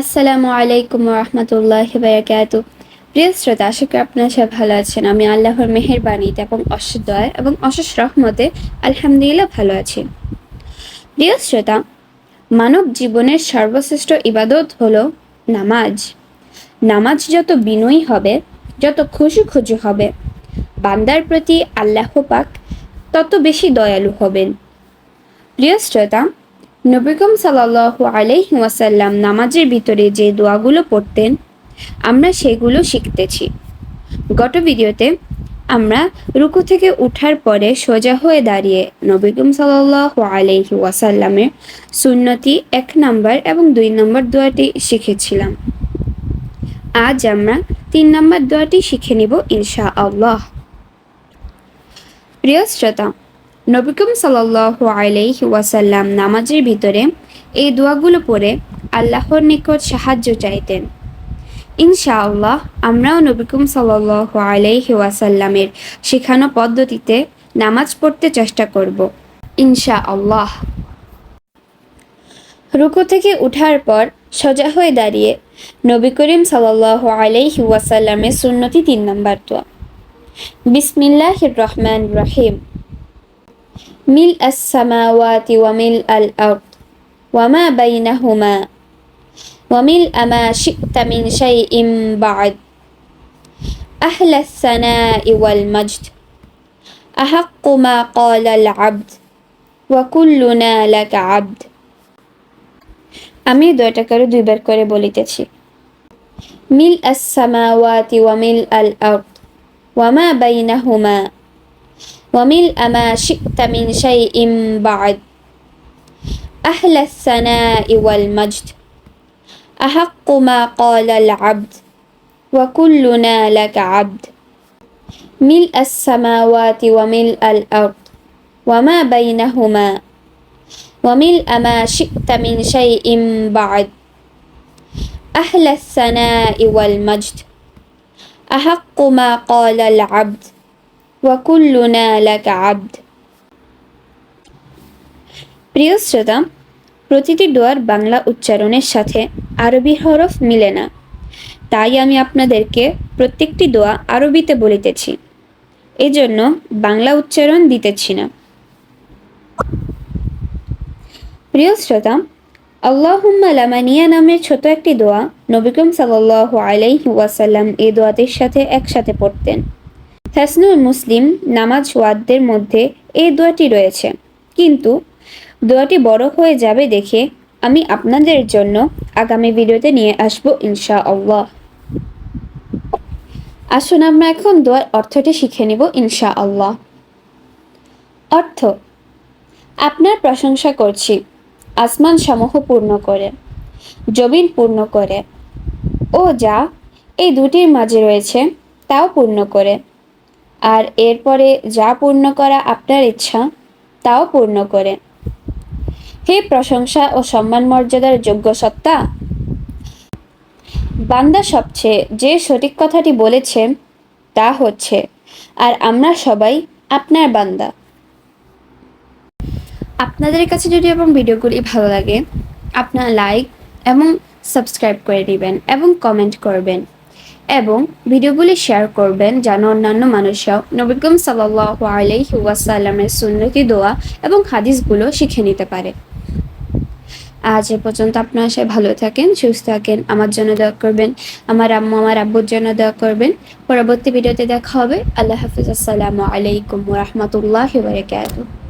আসসালামু আলাইকুম রহমতুল্লাহ বারাকাত প্রিয় শ্রোতা, আশা করি আপনারা সবাই ভালো আছেন। আমি আল্লাহর মেহেরবানিতে এবং অশেষ দয় এবং অশেষ রহমতে আলহামদুলিল্লাহ ভালো আছি। প্রিয় শ্রোতা, মানব জীবনের সর্বশ্রেষ্ঠ ইবাদত হলো নামাজ। নামাজ যত বিনয়ী হবে, যত খুশি খুশি হবে, বান্দার প্রতি আল্লাহ পাক তত বেশি দয়ালু হবেন। প্রিয় শ্রোতা নবিকম সাল্লাহ আলাইহি ওয়াসাল্লাম নামাজের ভিতরে যে দোয়াগুলো পড়তেন, আমরা সেগুলো শিখতেছি। গত ভিডিওতে আমরা রুকু থেকে উঠার পরে সোজা হয়ে দাঁড়িয়ে নবিকম সাল্লাহ আলাইহি ওয়াসাল্লামের সুন্নতি এক নম্বর এবং দুই নম্বর দোয়াটি শিখেছিলাম। আজ আমরা তিন নম্বর দোয়াটি শিখে নিব ইনশা আল্লাহ প্রিয় শ্রোতা নবিকম সাল্লাহ আলাইহি ওয়াসাল্লাম নামাজের ভিতরে এই দোয়াগুলো পড়ে আল্লাহর নিকট সাহায্য চাইতেন। ইনশাআল্লাহ, আমরাও নবিকুম সাল্লাহ আলাইহি ওয়াসাল্লামের শেখানো পদ্ধতিতে নামাজ পড়তে চেষ্টা করব ইনশা আল্লাহ রুকু থেকে উঠার পর সোজা হয়ে দাঁড়িয়ে নবী করিম সাল্লাহ আলাইহি ওয়াসাল্লামের সুন্নতি তিন নম্বর দোয়া। বিসমিল্লাহ রহমান রহিম। মিল السماوات وملء الأرض وما بينهما وملء ما شئت من شيء بعد أهل الثناء والمجد أحق ما قال العبد وكلنا لك عبد আমি দয়টা করে দুইবার করে বলিতেছি মিল السماوات وملء الأرض وما بينهما وملء ما شئت من شيء بعد. أهل الثناء والمجد. أحق ما قال العبد وكلنا لك عبد. ملء السماوات وملء الأرض وما بينهما. وملء ما شئت من شيء بعد. أهل الثناء والمجد. أحق ما قال العبد ওয়াকুল্লুনা লাকা আব্দ প্রিয় শ্রোতা, প্রতিটি দোয়ার বাংলা উচ্চারণের সাথে আরবি হরফ মিলে না। তাই আমি আপনাদেরকে প্রত্যেকটি দোয়া আরবিতে বলিতেছি। এজন্য বাংলা উচ্চারণ দিতেছি না। প্রিয় শ্রোতা, আল্লাহুম্মা লামানিয়া নামের ছোট একটি দোয়া নবিকম সাল্লাহ আলাইহি ওয়াসাল্লাম এই দোয়াটির সাথে একসাথে পড়তেন। হাসনুল মুসলিম নামাজ ওয়াদদের মধ্যে এই দোয়াটি রয়েছে। কিন্তু দোয়াটি বড় হয়ে যাবে দেখে আমি আপনাদের জন্য আগামী ভিডিওতে নিয়ে আসব ইনশা আল্লাহ আসুন আমরা এখন দোয়ার অর্থটি শিখে নিব ইনশা আল্লাহ অর্থ, আপনার প্রশংসা করছি, আসমান সমূহ পূর্ণ করে, জমিন পূর্ণ করে, ও যা এই দুটির মাঝে রয়েছে তাও পূর্ণ করে। আর এরপরে যা পূর্ণ করা আপনার ইচ্ছা, তাও পূর্ণ করে। হে প্রশংসা ও সম্মান মর্যাদার যোগ্য সত্তা, বান্দা সবচেয়ে যে সঠিক কথাটি বলেছে, তা হচ্ছে, আর আমরা সবাই আপনার বান্দা। আপনাদের কাছে যদি এবং ভিডিওগুলি ভালো লাগে, আপনার লাইক এবং সাবস্ক্রাইব করে দিবেন এবং কমেন্ট করবেন। এবং ভিডিওগুলি শেয়ার করবেন যেন অন্যান্য মানুষরাও নবীকম সাল্লাহ আলাইহি ওয়াসাল্লামের সুন্নতি, দোয়া এবং হাদিসগুলো শিখে নিতে পারে। আজ এ পর্যন্ত আপনারা সবাই ভালো থাকেন, সুস্থ থাকেন, আমার জন্য দোয়া করবেন, আমার আম্মু, আমার আব্বুর জন্য দোয়া করবেন। পরবর্তী ভিডিওতে দেখা হবে। আল্লাহ হাফিজ। আসসালামু আলাইকুম রহমতুল্লাহ বারকাতুহ।